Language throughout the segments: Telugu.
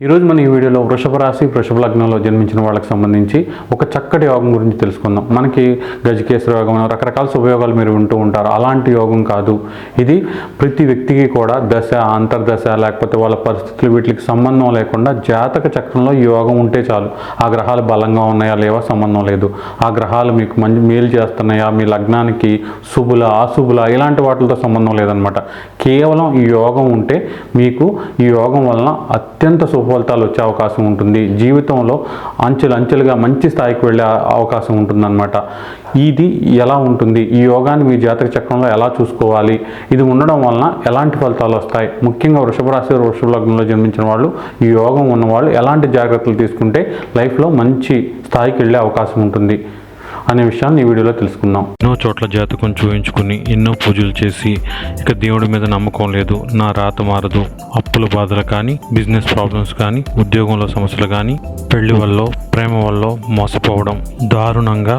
ఈరోజు మన ఈ వీడియోలో వృషభ రాశి వృషభ లగ్నంలో జన్మించిన వాళ్ళకి సంబంధించి ఒక చక్కటి యోగం గురించి తెలుసుకుందాం. మనకి గజకేశ్వర యోగం రకరకాల ఉపయోగాలు మీరు వింటూ ఉంటారు. అలాంటి యోగం కాదు. ఇది ప్రతి వ్యక్తికి కూడా దశ అంతర్దశ లేకపోతే వాళ్ళ పరిస్థితులు వీటికి సంబంధం లేకుండా జాతక చక్రంలో యోగం ఉంటే చాలు. ఆ గ్రహాలు బలంగా ఉన్నాయా లేవా సంబంధం లేదు. ఆ గ్రహాలు మీకు మంచి మేలు చేస్తున్నాయా మీ లగ్నానికి శుభుల అశుభుల ఇలాంటి వాటితో సంబంధం లేదనమాట. కేవలం ఈ యోగం ఉంటే మీకు ఈ యోగం వలన అత్యంత శుభ ఫలితాలు వచ్చే అవకాశం ఉంటుంది. జీవితంలో అంచెలు అంచెలుగా మంచి స్థాయికి వెళ్ళే అవకాశం ఉంటుందన్నమాట. ఇది ఎలా ఉంటుంది? ఈ యోగాన్ని మీ జాతక చక్రంలో ఎలా చూసుకోవాలి? ఇది ఉండడం వలన ఎలాంటి ఫలితాలు వస్తాయి? ముఖ్యంగా వృషభ రాశి వృషభ లగ్నంలో జన్మించిన వాళ్ళు ఈ యోగం ఉన్నవాళ్ళు ఎలాంటి జాగ్రత్తలు తీసుకుంటే లైఫ్లో మంచి స్థాయికి వెళ్ళే అవకాశం ఉంటుంది? అనే విషయాన్ని ఈ వీడియోలో తెలుసుకుందాం. ఎన్నో చోట్ల జాతకం చూయించుకుని ఎన్నో పూజలు చేసి ఇక దేవుడి మీద నమ్మకం లేదు. నా రాత మారదు. అప్పుల బాధలు కానీ బిజినెస్ ప్రాబ్లమ్స్ కానీ ఉద్యోగంలో సమస్యలు కానీ పెళ్ళి వల్ల ప్రేమ వల్ల మోసపోవడం దారుణంగా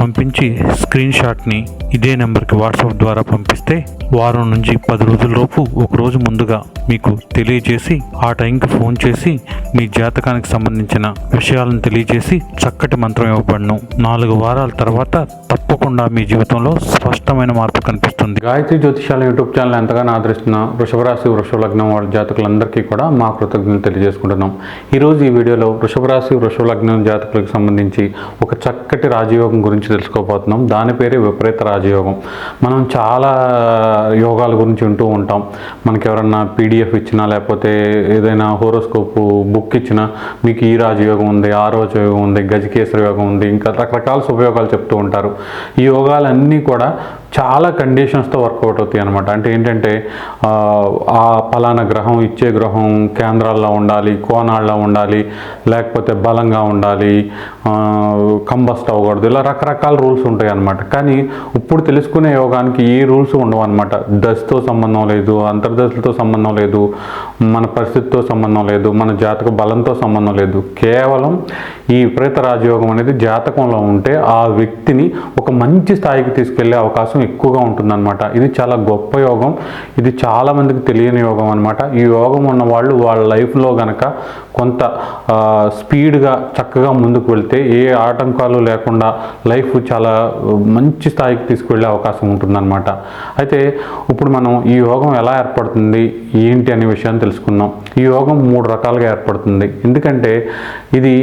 పంపించి స్క్రీన్ షాట్ని ఇదే నెంబర్కి వాట్సాప్ ద్వారా పంపిస్తే వారం నుంచి పది రోజులలోపు ఒకరోజు ఒక రోజు ముందుగా మీకు తెలియజేసి ఆ టైంకి ఫోన్ చేసి మీ జాతకానికి సంబంధించిన విషయాలను తెలియజేసి చక్కటి మంత్రం ఇవ్వబడను. నాలుగు వారాల తర్వాత తప్పకుండా మీ జీవితంలో స్పష్టమైన మార్పు కనిపిస్తుంది. గాయత్రి జ్యోతిషాల యూట్యూబ్ ఛానల్ ఎంతగానో ఆదరిస్తున్న వృషభ రాశి వృషభ లగ్నం వాళ్ళ జాతకులందరికీ కూడా మా కృతజ్ఞతలు తెలియజేసుకుంటున్నాం. ఈరోజు ఈ వీడియోలో వృషభ రాశి వృషభ లగ్నం జాతకులకు సంబంధించి ఒక చక్కటి రాజయోగం గురించి తెలుసుకోబోతున్నాం. దాని పేరే విపరీత రాజయోగం. మనం చాలా యోగాల గురించి వింటూ ఉంటాం. మనకి ఎవరన్నా పీడిఎఫ్ ఇచ్చినా లేకపోతే ఏదైనా హోరోస్కోప్ బుక్ ఇచ్చినా మీకు ఈ రాజయోగం ఉంది ఆ రాజయోగం ఉంది గజకేశ్వర యోగం ఉంది ఇంకా రకరకాల ఉపయోగాలు చెప్తూ ఉంటారు. ఈ యోగాలన్నీ కూడా చాలా కండిషన్స్తో వర్కౌట్ అవుతాయి అనమాట అంటే ఏంటంటే ఆ, ఫలానా పలానా గ్రహం ఇచ్చే గ్రహం కేంద్రాల్లో ఉండాలి కోణాల్లో ఉండాలి లేకపోతే బలంగా ఉండాలి కంబస్ట్ అవ్వకూడదు ఇలా రకరకాల రూల్స్ ఉంటాయి అనమాట కానీ ఇప్పుడు తెలుసుకునే యోగానికి ఏ రూల్స్ ఉండవు అనమాట దశతో సంబంధం లేదు అంతర్దశలతో సంబంధం లేదు మన పరిస్థితితో సంబంధం లేదు మన జాతక బలంతో సంబంధం లేదు. కేవలం ఈ విపరీత రాజయోగం అనేది జాతకంలో ఉంటే ఆ వ్యక్తిని ఒక మంచి స్థాయికి తీసుకెళ్ళే అవకాశం ఎక్కువగా ఉంటుందన్నమాట. ఇది చాలా గొప్ప యోగం. ఇది చాలామందికి తెలియని యోగం అనమాట ఈ యోగం ఉన్న వాళ్ళు వాళ్ళ లైఫ్లో గనక కొంత స్పీడ్గా చక్కగా ముందుకు వెళ్తే ఏ ఆటంకాలు లేకుండా లైఫ్ చాలా మంచి స్థాయికి తీసుకువెళ్ళే అవకాశం ఉంటుందన్నమాట. అయితే ఇప్పుడు మనం ఈ యోగం ఎలా ఏర్పడుతుంది? ఏంటి అనే విషయాన్ని తెలుసుకుందాం. ఈ యోగం మూడు రకాలుగా ఏర్పడుతుంది. ఎందుకంటే ఇది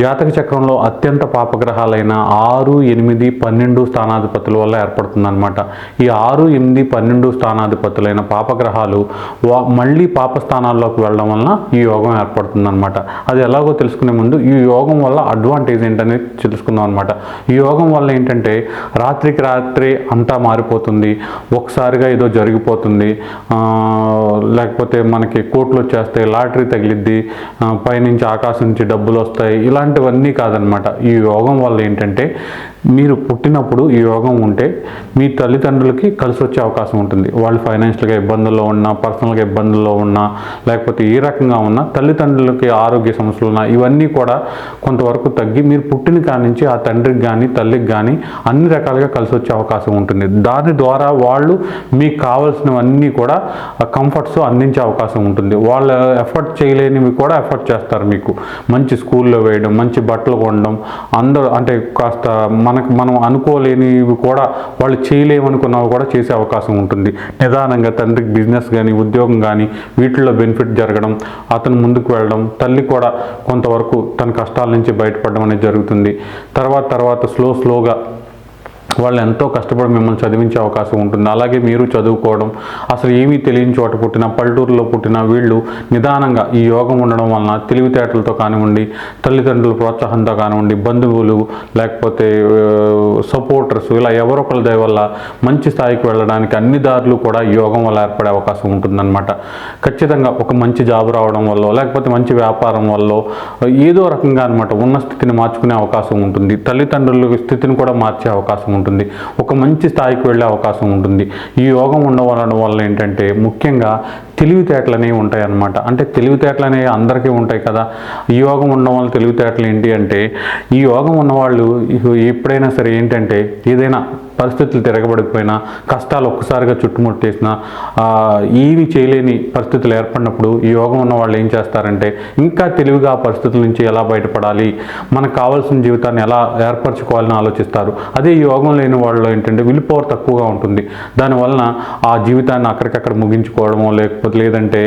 జాతక చక్రంలో అత్యంత పాపగ్రహాలైన ఆరు ఎనిమిది పన్నెండు స్థానాధిపతుల వల్ల ఏర్పడుతుంది అనమాట ఈ ఆరు ఎనిమిది పన్నెండు స్థానాధిపతులైన పాపగ్రహాలు వా- మళ్ళీ పాప స్థానాల్లోకి వెళ్ళడం వలన ఈ యోగం ఏర్పడుతుందన్నమాట. అది ఎలాగో తెలుసుకునే ముందు ఈ యోగం వల్ల అడ్వాంటేజ్ ఏంటనేది తెలుసుకుందాం అనమాట ఈ యోగం వల్ల ఏంటంటే రాత్రికి రాత్రి అంతా మారిపోతుంది. ఒకసారిగా ఏదో జరిగిపోతుంది. లేకపోతే మనకి కోట్లు వచ్చేస్తాయి లాటరీ తగిలిద్ది పైనుంచి ఆకాశం నుంచి డబ్బులు వస్తాయి ఇలాంటివన్నీ కాదనమాట ఈ యోగం వల్ల ఏంటంటే మీరు పుట్టినప్పుడు ఈ యోగం ఉంటే మీ తల్లిదండ్రులకి కలిసి వచ్చే అవకాశం ఉంటుంది. వాళ్ళు ఫైనాన్షియల్గా ఇబ్బందుల్లో ఉన్నా పర్సనల్గా ఇబ్బందుల్లో ఉన్నా లేకపోతే ఏ రకంగా ఉన్నా తల్లిదండ్రులకి ఆరోగ్య సమస్యలు ఉన్నా ఇవన్నీ కూడా కొంతవరకు తగ్గి మీరు పుట్టిన కాడి నుంచి ఆ తండ్రికి కానీ తల్లికి కానీ అన్ని రకాలుగా కలిసి వచ్చే అవకాశం ఉంటుంది. దాని ద్వారా వాళ్ళు మీకు కావాల్సినవన్నీ కూడా కంఫర్ట్స్ అందించే అవకాశం ఉంటుంది. వాళ్ళు ఎఫర్ట్ చేయలేనివి కూడా ఎఫర్ట్ చేస్తారు మీకు. మంచి స్కూల్లో వేయడం మంచి బట్టలు కొనడం అందరూ అంటే కాస్త మనకు మనం అనుకోలేనివి కూడా వాళ్ళు చేయలేమనుకున్నవి కూడా చేసే అవకాశం ఉంటుంది. నిదానంగా తండ్రికి బిజినెస్ కానీ ఉద్యోగం కానీ వీటిల్లో బెనిఫిట్ జరగడం అతను ముందుకు వెళ్ళడం తల్లి కూడా కొంతవరకు తన కష్టాల నుంచి బయటపడడం అనేది జరుగుతుంది. తర్వాత తర్వాత స్లో స్లోగా వాళ్ళు ఎంతో కష్టపడి మిమ్మల్ని చదివించే అవకాశం ఉంటుంది. అలాగే మీరు చదువుకోవడం అసలు ఏమీ తెలియని చోట పుట్టిన పల్లెటూరులో పుట్టిన వీళ్ళు నిదానంగా ఈ యోగం ఉండడం వలన తెలివితేటలతో కానివ్వండి తల్లిదండ్రుల ప్రోత్సాహంతో కానివ్వండి బంధువులు లేకపోతే సపోర్టర్స్ ఇలా ఎవరో ఒకరి దయ వల్ల మంచి స్థాయికి వెళ్ళడానికి అన్ని దారులు కూడా ఈ యోగం వల్ల ఏర్పడే అవకాశం ఉంటుందన్నమాట. ఖచ్చితంగా ఒక మంచి జాబ్ రావడం వల్ల లేకపోతే మంచి వ్యాపారం వల్ల ఏదో రకంగా అనమాట ఉన్న స్థితిని మార్చుకునే అవకాశం ఉంటుంది. తల్లిదండ్రుల స్థితిని కూడా మార్చే అవకాశం ఉంటుంది. ఒక మంచి స్థాయికి వెళ్ళే అవకాశం ఉంటుంది. ఈ యోగం ఉండవలడం వల్ల ఏంటంటే ముఖ్యంగా తెలివితేటలు అనేవి ఉంటాయి అన్నమాట అంటే తెలివితేటలు అనేవి అందరికీ ఉంటాయి కదా. ఈ యోగం ఉండడం వల్ల తెలివితేటలు ఏంటి అంటే ఈ యోగం ఉన్నవాళ్ళు ఎప్పుడైనా సరే ఏంటంటే ఏదైనా పరిస్థితులు తిరగబడిపోయినా కష్టాలు ఒక్కసారిగా చుట్టుముట్టేసినా ఏమి ఏమీ చేయలేని పరిస్థితులు ఏర్పడినప్పుడు ఈ యోగం ఉన్న వాళ్ళు ఏం చేస్తారంటే ఇంకా తెలివిగా ఆ పరిస్థితుల నుంచి ఎలా బయటపడాలి మనకు కావాల్సిన జీవితాన్ని ఎలా ఏర్పరచుకోవాలని ఆలోచిస్తారు. అదే ఈ యోగం లేని వాళ్ళు ఏంటంటే విల్ పవర్ తక్కువగా ఉంటుంది. దానివలన ఆ జీవితాన్ని అక్కడికక్కడ ముగించుకోవడమో లేకపోతే లేదంటే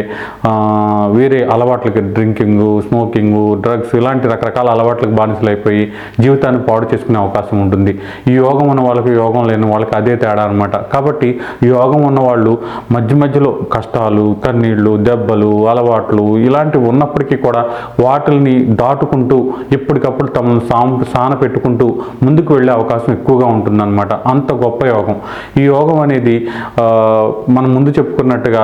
వేరే అలవాట్లకి డ్రింకింగ్ స్మోకింగ్ డ్రగ్స్ ఇలాంటి రకరకాల అలవాట్లకు బానిసలైపోయి జీవితాన్ని పాడు చేసుకునే అవకాశం ఉంటుంది. ఈ యోగం ఉన్న వాళ్ళకి యోగం లేని వాళ్ళకి అదే తేడా అనమాట కాబట్టి యోగం ఉన్న వాళ్ళు మధ్య మధ్యలో కష్టాలు కన్నీళ్ళు దెబ్బలు అలవాట్లు ఇలాంటివి ఉన్నప్పటికీ కూడా వాటిని దాటుకుంటూ ఎప్పటికప్పుడు తమను సాం సాన పెట్టుకుంటూ ముందుకు వెళ్ళే అవకాశం ఎక్కువగా ఉంటుందన్నమాట. అంత గొప్ప యోగం. ఈ యోగం అనేది మనం ముందు చెప్పుకున్నట్టుగా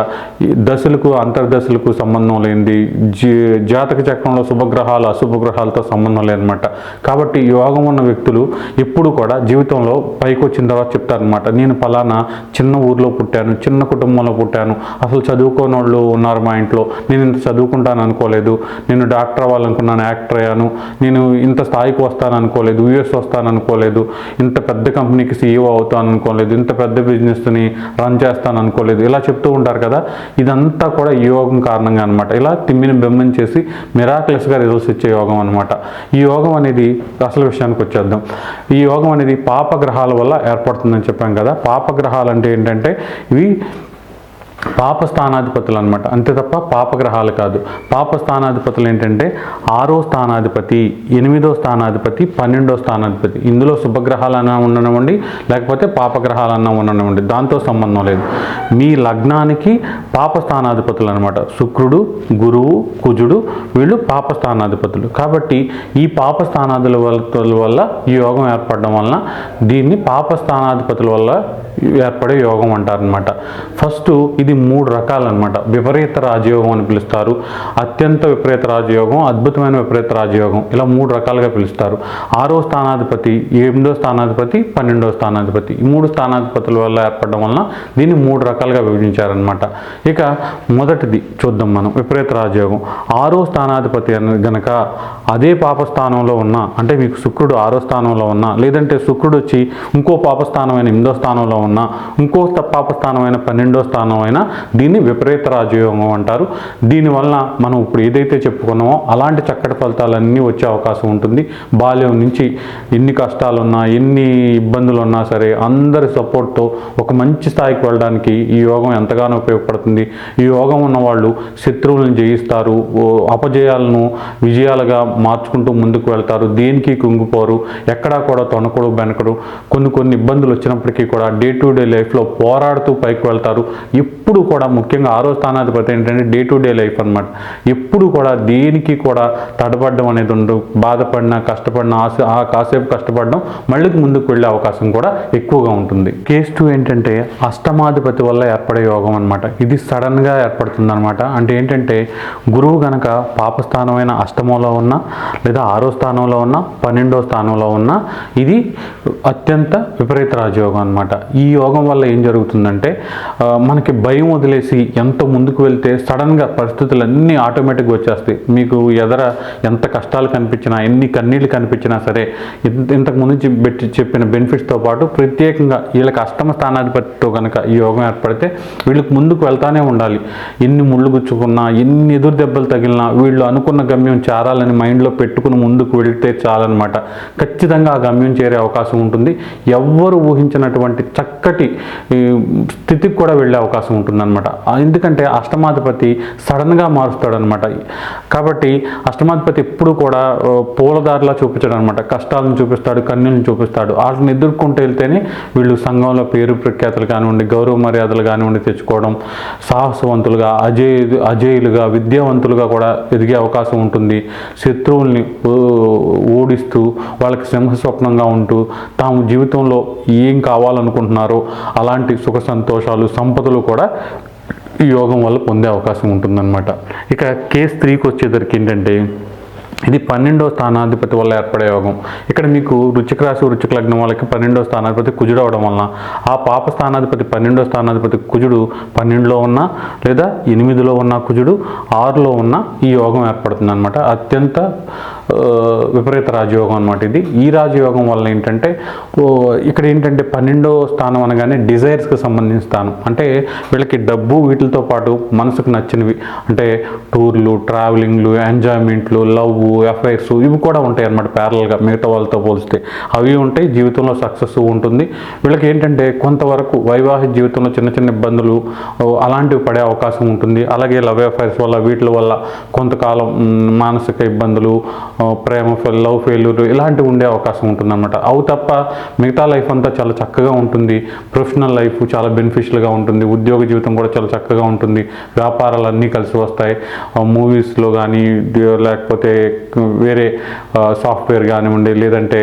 దశలకు అంతర్దశలకు సంబంధం లేనిది జీ జాతక చక్రంలో శుభగ్రహాలు అశుభగ్రహాలతో సంబంధం లేదన్నమాట. కాబట్టి యోగం ఉన్న వ్యక్తులు ఎప్పుడు కూడా జీవితంలో పైకి వచ్చిన తర్వాత చెప్తారనమాట నేను ఫలానా చిన్న ఊర్లో పుట్టాను చిన్న కుటుంబంలో పుట్టాను. అసలు చదువుకోని వాళ్ళు ఉన్నారు మా ఇంట్లో. నేను ఇంత చదువుకుంటాను అనుకోలేదు. నేను డాక్టర్ అవ్వాలనుకున్నాను యాక్టర్ అయ్యాను. నేను ఇంత స్థాయికి వస్తాను అనుకోలేదు యూఎస్ వస్తాను అనుకోలేదు. ఇంత పెద్ద కంపెనీకి సీఈఓ అవుతాను అనుకోలేదు. ఇంత పెద్ద బిజినెస్ని రన్ చేస్తాను అనుకోలేదు. ఇలా చెప్తూ ఉంటారు కదా. ఇదంతా కూడా ఈ యోగం కారణంగా అనమాట ఇలా తిమ్మిని బెమ్మని చేసి మిరాకులస్గా రిజల్ట్స్ ఇచ్చే యోగం అనమాట ఈ యోగం అనేది అసలు విషయానికి వచ్చేద్దాం. ఈ యోగం అనేది పాపగ్రహాల వల్ల ఏర్పడుతుందని చెప్పాం కదా. పాపగ్రహాలు అంటే ఏంటంటే ఇవి పాప స్థానాధిపతులు అనమాట అంతే తప్ప పాపగ్రహాలు కాదు. పాప స్థానాధిపతులు ఏంటంటే ఆరో స్థానాధిపతి ఎనిమిదో స్థానాధిపతి పన్నెండో స్థానాధిపతి. ఇందులో శుభగ్రహాలన్నా ఉండనివ్వండి లేకపోతే పాపగ్రహాలన్నా ఉండనివ్వండి. దాంతో సంబంధం లేదు. మీ లగ్నానికి పాప స్థానాధిపతులు అనమాట శుక్రుడు గురువు కుజుడు వీళ్ళు పాప స్థానాధిపతులు కాబట్టి ఈ పాప స్థానాధిపతుల వల్ల ఈ యోగం ఏర్పడడం వలన దీన్ని పాప స్థానాధిపతుల వల్ల ఏర్పడే యోగం అంటారనమాట. ఫస్ట్ ఇది ఇది మూడు రకాలన్నమాట. విపరీత రాజయోగం అని పిలుస్తారు. అత్యంత విపరీత రాజయోగం అద్భుతమైన విపరీత రాజయోగం ఇలా మూడు రకాలుగా పిలుస్తారు. ఆరో స్థానాధిపతి ఎనిమిదో స్థానాధిపతి పన్నెండో స్థానాధిపతి. ఈ మూడు స్థానాధిపతుల వల్ల ఏర్పడడం వలన దీన్ని మూడు రకాలుగా విభజించారనమాట ఇక మొదటిది చూద్దాం మనం విపరీత రాజయోగం. ఆరో స్థానాధిపతి అని గనక అదే పాప స్థానంలో ఉన్న అంటే మీకు శుక్రుడు ఆరో స్థానంలో ఉన్నా లేదంటే శుక్రుడు వచ్చి ఇంకో పాప స్థానమైన ఎనిమిదో స్థానంలో ఉన్నా ఇంకో పాపస్థానమైన పాప స్థానమైన పన్నెండో స్థానం అయినా దీన్ని విపరీత రాజయోగం అంటారు. దీనివల్ల మనం ఇప్పుడు ఏదైతే చెప్పుకున్నామో అలాంటి చక్కటి ఫలితాలన్నీ వచ్చే అవకాశం ఉంటుంది. బాల్యం నుంచి ఎన్ని కష్టాలున్నా ఎన్ని ఇబ్బందులు ఉన్నా సరే అందరి సపోర్ట్తో ఒక మంచి స్థాయికి వెళ్ళడానికి ఈ యోగం ఎంతగానో ఉపయోగపడుతుంది. ఈ యోగం ఉన్నవాళ్ళు శత్రువులను జయిస్తారు. అపజయాలను విజయాలుగా మార్చుకుంటూ ముందుకు వెళ్తారు. దేనికి కుంగిపోరు ఎక్కడా కూడా తొనకడు బెనకడు. కొన్ని కొన్ని ఇబ్బందులు వచ్చినప్పటికీ కూడా డే టు డే లైఫ్లో పోరాడుతూ పైకి వెళ్తారు. ఎప్పుడు ఎప్పుడు కూడా ముఖ్యంగా ఆరో స్థానాధిపతి ఏంటంటే డే టు డే లైఫ్ అనమాట ఎప్పుడు కూడా దేనికి కూడా తడబడడం అనేది ఉండదు బాధపడినా కష్టపడినా ఆశ ఆ కాసేపు కష్టపడడం మళ్ళీ ముందుకు వెళ్ళే అవకాశం కూడా ఎక్కువగా ఉంటుంది. కేస్ టూ ఏంటంటే అష్టమాధిపతి వల్ల ఏర్పడే యోగం అనమాట ఇది సడన్గా ఏర్పడుతుంది అనమాట అంటే ఏంటంటే గురువు గనక పాపస్థానమైన అష్టమంలో ఉన్న లేదా ఆరో స్థానంలో ఉన్న పన్నెండో స్థానంలో ఉన్న ఇది అత్యంత విపరీత రాజయోగం అనమాట ఈ యోగం వల్ల ఏం జరుగుతుందంటే మనకి భయం వదిలేసి ఎంత ముందుకు వెళ్తే సడన్గా పరిస్థితులు అన్నీ ఆటోమేటిక్గా వచ్చేస్తాయి. మీకు ఎదర ఎంత కష్టాలు కనిపించినా ఎన్ని కన్నీళ్ళు కనిపించినా సరే ఇంత- ఇంతకు ముందు పెట్టి చెప్పిన బెనిఫిట్స్తో పాటు ప్రత్యేకంగా వీళ్ళకి అష్టమ స్థానాధిపతితో కనుక ఈ యోగం ఏర్పడితే వీళ్ళకి ముందుకు వెళ్తానే ఉండాలి. ఎన్ని ముళ్ళు గుచ్చుకున్నా ఎన్ని ఎదురు దెబ్బలు తగిలినా వీళ్ళు అనుకున్న గమ్యం చేరాలని మైండ్లో పెట్టుకుని ముందుకు వెళ్తే చాలన్నమాట. ఖచ్చితంగా ఆ గమ్యం చేరే అవకాశం ఉంటుంది. ఎవ్వరు ఊహించినటువంటి చక్కటి స్థితికి కూడా వెళ్ళే అవకాశం ఉంటుంది. ఉంటుందన్నమాట. ఎందుకంటే అష్టమాధిపతి సడన్గా మారుస్తాడనమాట కాబట్టి అష్టమాధిపతి ఎప్పుడు కూడా పూలదారిలా చూపించాడు అనమాట కష్టాలను చూపిస్తాడు కన్యలను చూపిస్తాడు. వాటిని ఎదుర్కొంటూ వెళ్తేనే వీళ్ళు సంఘంలో పేరు ప్రఖ్యాతలు కానివ్వండి గౌరవ మర్యాదలు కానివ్వండి తెచ్చుకోవడం సాహసవంతులుగా అజేయ అజేయులుగా విద్యావంతులుగా కూడా ఎదిగే అవకాశం ఉంటుంది. శత్రువుల్ని ఓడిస్తూ వాళ్ళకి సింహస్వప్నంగా ఉంటూ తాము జీవితంలో ఏం కావాలనుకుంటున్నారో అలాంటి సుఖ సంతోషాలు సంపదలు కూడా ఈ యోగం వల్ల పొందే అవకాశం ఉంటుందన్నమాట. ఇక కే త్రీకి వచ్చేసరికి ఏంటంటే ఇది పన్నెండో స్థానాధిపతి వల్ల ఏర్పడే యోగం. ఇక్కడ మీకు రుచిక రాశి రుచిక లగ్నం వాళ్ళకి పన్నెండో స్థానాధిపతి కుజుడు అవడం వలన ఆ పాప స్థానాధిపతి పన్నెండో స్థానాధిపతి కుజుడు పన్నెండులో ఉన్న లేదా ఎనిమిదిలో ఉన్న కుజుడు ఆరులో ఉన్న ఈ యోగం ఏర్పడుతుంది అనమాట అత్యంత విపరీత రాజయోగం అనమాట ఇది. ఈ రాజయోగం వల్ల ఏంటంటే ఇక్కడ ఏంటంటే పన్నెండో స్థానం అనగానే డిజైర్స్కి సంబంధించిన స్థానం. అంటే వీళ్ళకి డబ్బు వీటితో పాటు మనసుకు నచ్చినవి. అంటే టూర్లు ట్రావెలింగ్లు ఎంజాయ్మెంట్లు లవ్ ఎఫైర్స్ ఇవి కూడా ఉంటాయి అన్నమాట ప్యారల్గా మిగతా వాళ్ళతో పోలిస్తే అవి ఉంటాయి జీవితంలో సక్సెస్ ఉంటుంది. వీళ్ళకి ఏంటంటే కొంతవరకు వైవాహిక జీవితంలో చిన్న చిన్న ఇబ్బందులు అలాంటివి పడే అవకాశం ఉంటుంది. అలాగే లవ్ అఫైర్స్ వల్ల వీటి వల్ల కొంతకాలం మానసిక ఇబ్బందులు ప్రేమ లవ్ ఫెయిల్యూర్ ఇలాంటివి ఉండే అవకాశం ఉంటుంది అనమాట అవి తప్ప మిగతా లైఫ్ అంతా చాలా చక్కగా ఉంటుంది. ప్రొఫెషనల్ లైఫ్ చాలా బెనిఫిషియల్గా ఉంటుంది. ఉద్యోగ జీవితం కూడా చాలా చక్కగా ఉంటుంది. వ్యాపారాలు అన్నీ కలిసి వస్తాయి. మూవీస్లో కానీ లేకపోతే వేరే సాఫ్ట్వేర్ కానివ్వండి లేదంటే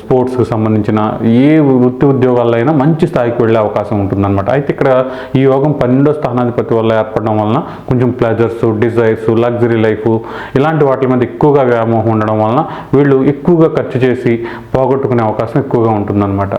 స్పోర్ట్స్కి సంబంధించిన ఏ వృత్తి ఉద్యోగాల్లో అయినా మంచి స్థాయికి వెళ్ళే అవకాశం ఉంటుందన్నమాట. అయితే ఇక్కడ ఈ యోగం పన్నెండో స్థానాధిపతి వల్ల ఏర్పడడం వలన కొంచెం ప్లెజర్స్ డిజైర్స్ లగ్జరీ లైఫ్ ఇలాంటి వాటి మంది ఎక్కువగా వ్యామోహం ఉండడం వలన వీళ్ళు ఎక్కువగా ఖర్చు చేసి పోగొట్టుకునే అవకాశం ఎక్కువగా ఉంటుందన్నమాట.